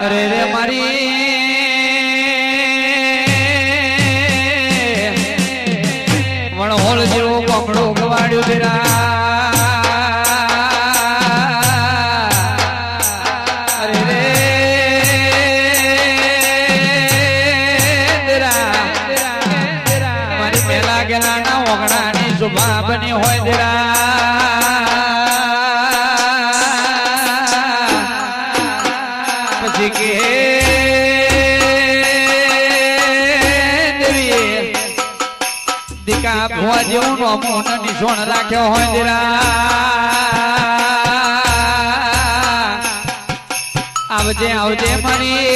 અરે રે મારી વણહોલ જેવું કોકડું ગવાડ્યું તેરા દીકા ભુવા જેવું નો મોન નિશોણ રાખ્યો હોય દીરા આવજે આવજે મારી.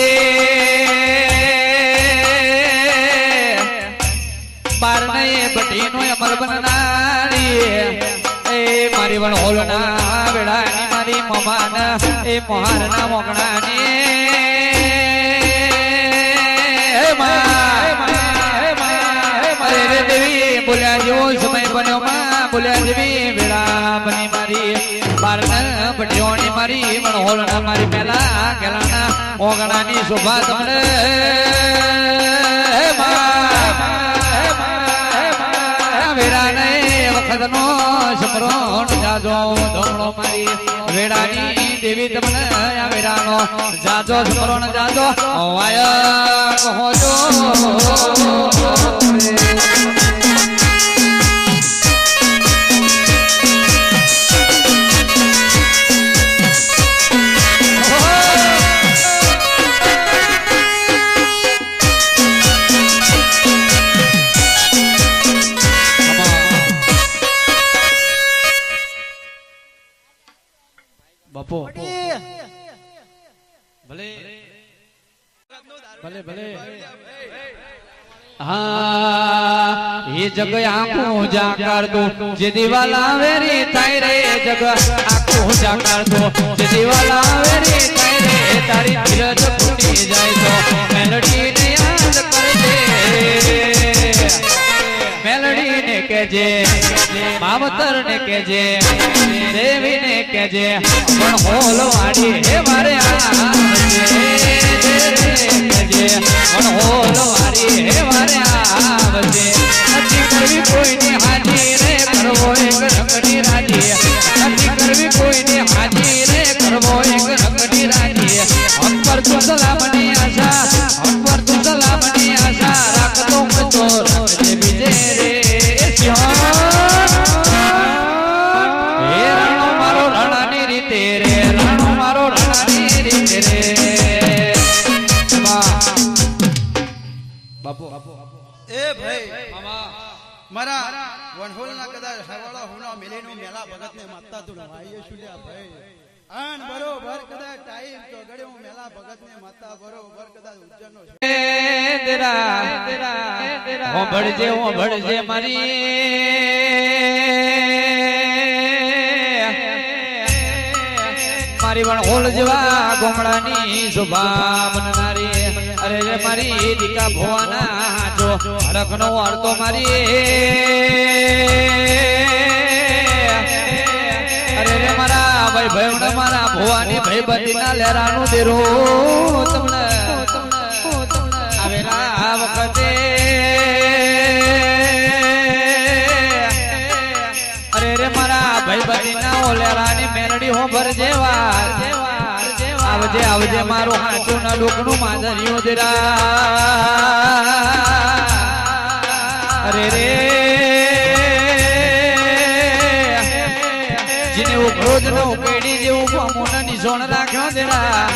બાર ને બટી નો અમર બનનારી એ મારી વણ હોલ ના વેળાની મારી મમાન, એ મોહાર ના મોકણાની હે માં અરે દેવી બોલ્યા જેવો મારી બારન પટિયોની મારી. વણહોલ મારી પેલા ગેલાના ઓગણાની શોભા તમને વખત નો સમરોણ જાજો, ધમણો મારી વેડાની દેવી તમને આ વેળાનો જાજો સમરોણ જાજો વાય કહો હા, એ જગ આખું જાકાર દો. જે દિવાલા વેરી થાય રે જગ આખું જાકાર દો. જે દિવાલા વેરી થાય રે તારી ધીરજ ફૂટી જાય તો. મેલડી ને યાદ કરજે. મેલડી ને કેજે માવતર ને કેજે દેવી ને કેજે પણ હોલ વાડી હે મારે આવજે પણ હોલ હે મારે આવજે નથી કરવી કોઈની હાજી રે કરવો એક રંગની રાજી એ ભાઈ મારા વનહોલના કદાચ હવાળા હુના મેલીનો મેલા ભગતને માતા તું નવાઈએ શુલ્યા ભાઈ? આન બરોબર, કદાચ ટાઈમ તો ગળે હું મેલા ભગતને માતા બરોબર, કદાચ ઉજ્જૈનનો છે. હોંભળજે હોંભળજે મારી. મારી પણ હોલ જેવા ગોમડાની શોભા બનનારી અરે મારી દીકા ભુવાના. જો હરખનો અર્થો મારી. અરે રે મારા ભાઈ ભાઈ મારા ભુવાની ભાઈ બંધીના લેરાનું દેરું તમને. આવેલા આ વખતે. અરે રે મારા ભાઈ બંધીના ઓલેરાની મેલડી હો ભર જેવા. આવજે આવજે મારો હાચું ના લોકનું માધર્યું જરા અરે રે. જેને ઉભરો જ નો પેઢી જેવું મોન નિશોણ રાખ્યો જરા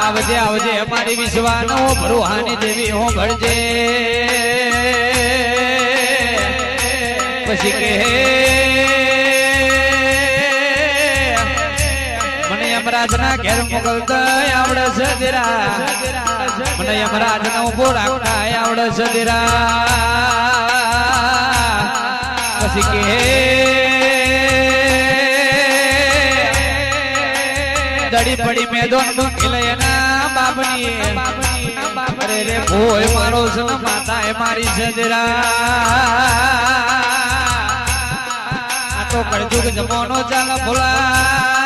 આવજે આવજે અમારી વિશ્વાનો ભરોહાની દેવી હો ભળજે પછી કે યમરાજના ઘેર આવડે છે દેરા મને યમરાજનો ઊભો રાખતા આવડે છે દેરા પછી કે દડી પડી મેદોન મૂકેલયના બાપની. અરે રે ભોય મારો છે માતા એ મારી સજરા આ તો કળજુગ જમોનો ચાલ ભોલા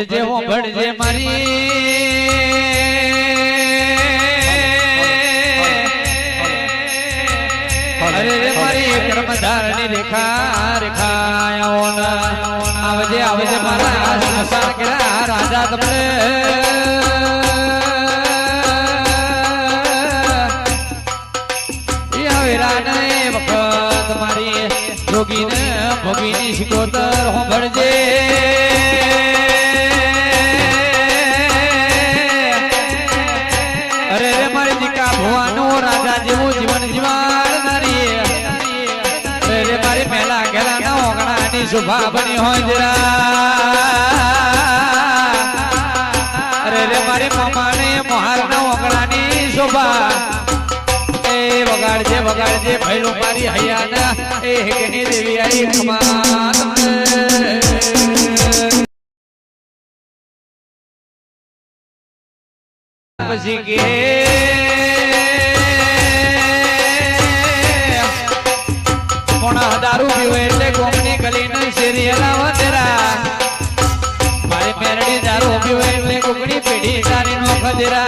દેવી હું ભણજે મારી. અરે રે મારી કર્મધારની રેખા રેખાયાઓ આવજે આવજે મારા સંસાર કેરા રાજા તમને. જોગીને ભોગીની શિકોતર હું અરે ઓગણાની શુભા બની હોય જરા. અરે રે મારી મમાને મોહાર ના ઓગણાની શોભા. એ વગાડજે વગાડજે ભૈલું મારી હૈયાના. એ હેકની દેવી આઈ કમાન પછી કે દારૂ પીવે? ગલીને શેરીએલા વધેરા મારી મેરડી દારૂ પીવે એટલે કુકડી પેઢી તારી નો ખજરા.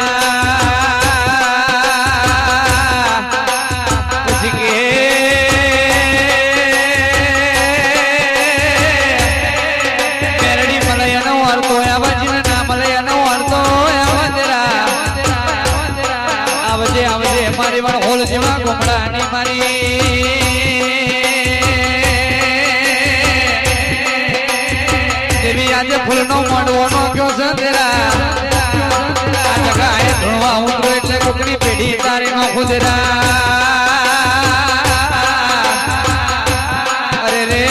પછી કે મેરડી મલયાનો વાર્તો આવાજીને ના મલયાનો વાર્તો આવજરા આવજે આવજે, મારી વાળ હોલ જેવા ગોમડાની મારી. આજે ફૂલનો માંડવો નો કયો છે તેરા આ જગાએ ધોવા ઉતરો એટલે કુકડી પેઢી તારી નો ખુદરા. અરે રે.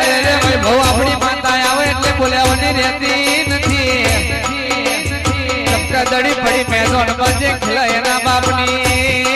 અરે રે આવે એટલે બોલાવવાની રહેતી નથી. ધક્કા દડી પડી મેદોન બજે ખીલા એના બાપની.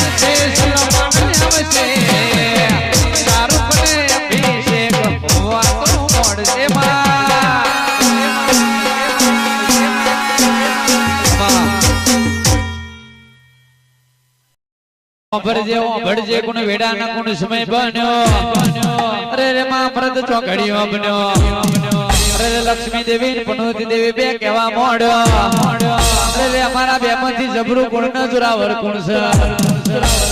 ભરજે ભરજે કોણ વેડા કોણ સમય બન્યો. અરે રે માં મૃદ ચોકડીઓ બન્યો. અરે રે લક્ષ્મી દેવી પનોતી દેવી બે કેવા મોડ્યો. અરે રે અમારા બે માંથી જબરું કોણ ન જોરાવર કોણ છે?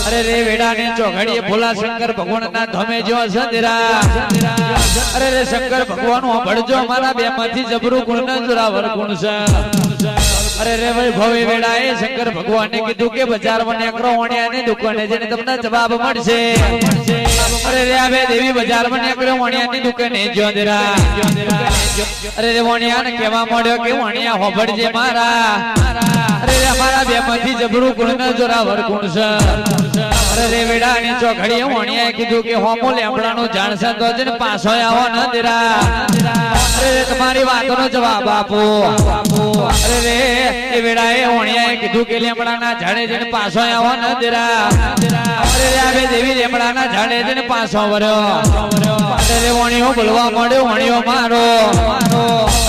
અરે રે વેડા ને ચોકડીએ ભોલા શંકર ભગવાન ના ધમે જો સંદરા અરે રે શંકર ભગવાન ભળજો અમારા બે માંથી જબરું કોણ ન જોરાવર કોણ છે? અરે રે ભાઈ ભવે વેળા એ શંકર ભગવાને કીધું કે બજારમાં નેકરો વણ્યાની દુકાને જઈને તમને જવાબ મળશે. અરે રે આવે દેવી બજારમાં નેકરો વણ્યાની દુકાને જોંદરા અરે રે વણ્યાને કેવા મળ્યો કે વણ્યા હોભળજે મારા. અરે રે, અમારા બે માંથી જબરું ગુણ જોરાવર ગુણ છે અરે વેડાણી ચોઘડીએ વણ્યાએ કીધું કે હોમો લેમડાનું જાણશે તો જ પાછો આવો ન દેરા અરે તમારી વાતનો જવાબ આપો. અરે રે, એ વેળાએ ઓણિયાએ કીધું કે લેમડાના ઝાડે જઈને પાછો આવો ન દેરા અરે રે, આ બે દેવી લેમડાના ઝાડે જઈને પાછો વર્યો અરે રે વણિયો બોલવા મળ્યો ઓણિયો મારો.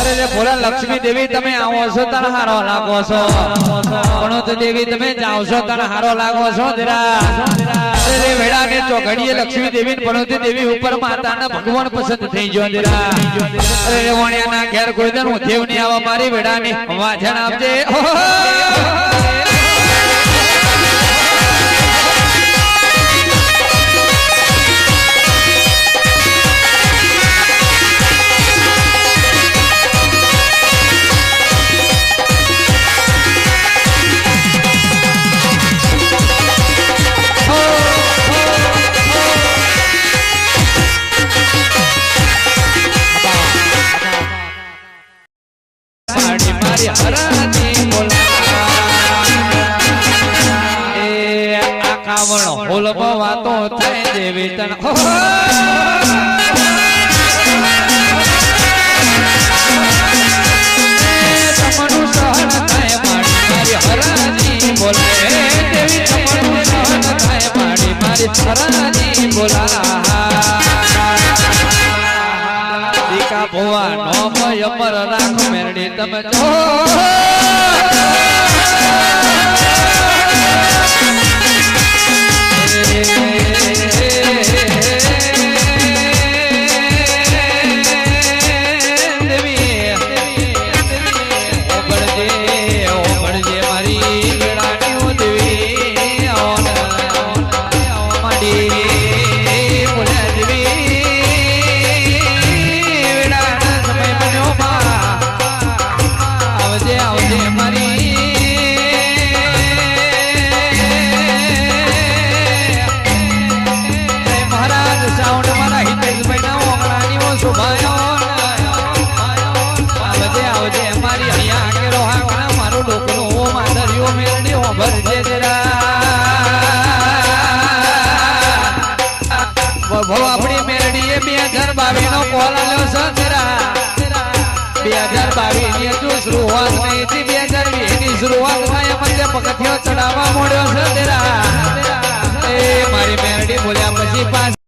અરે રે ભોલા લક્ષ્મી દેવી, તમે આવો છો, તાર હારો લાગો છો. પણ દેવી, તમે જાઓ છો, તાર હારો લાગો છો દેરા અરે ને લક્ષ્મી દેવી ને દેવી ઉપર માતા ભગવાન પસંદ થઈ ગયો દેરા અરે રે વણિયાના ઘેર કોઈ ઉધેવ નહીં આવા, મારી વેડા ની વાજણ આપજે થાય દેવી તણ તમનું સહન થાય માડી મારી હરાજી બોલે દેવી તમનું સહન થાય માડી મારી હરાજી બોલા દીકા ભુવા નો ભય અમર રાખ મેરડી તમે જો આપણી મેરડીએ બે હજાર બાવીસ બે હજાર બાવીસની હજુ શરૂઆત નહીં બે હજાર વીસની શરૂઆત થાય મને પગથિયો ચડાવવા મળ્યો સસરા એ મારી મેરડી બોલ્યા પછી પાસ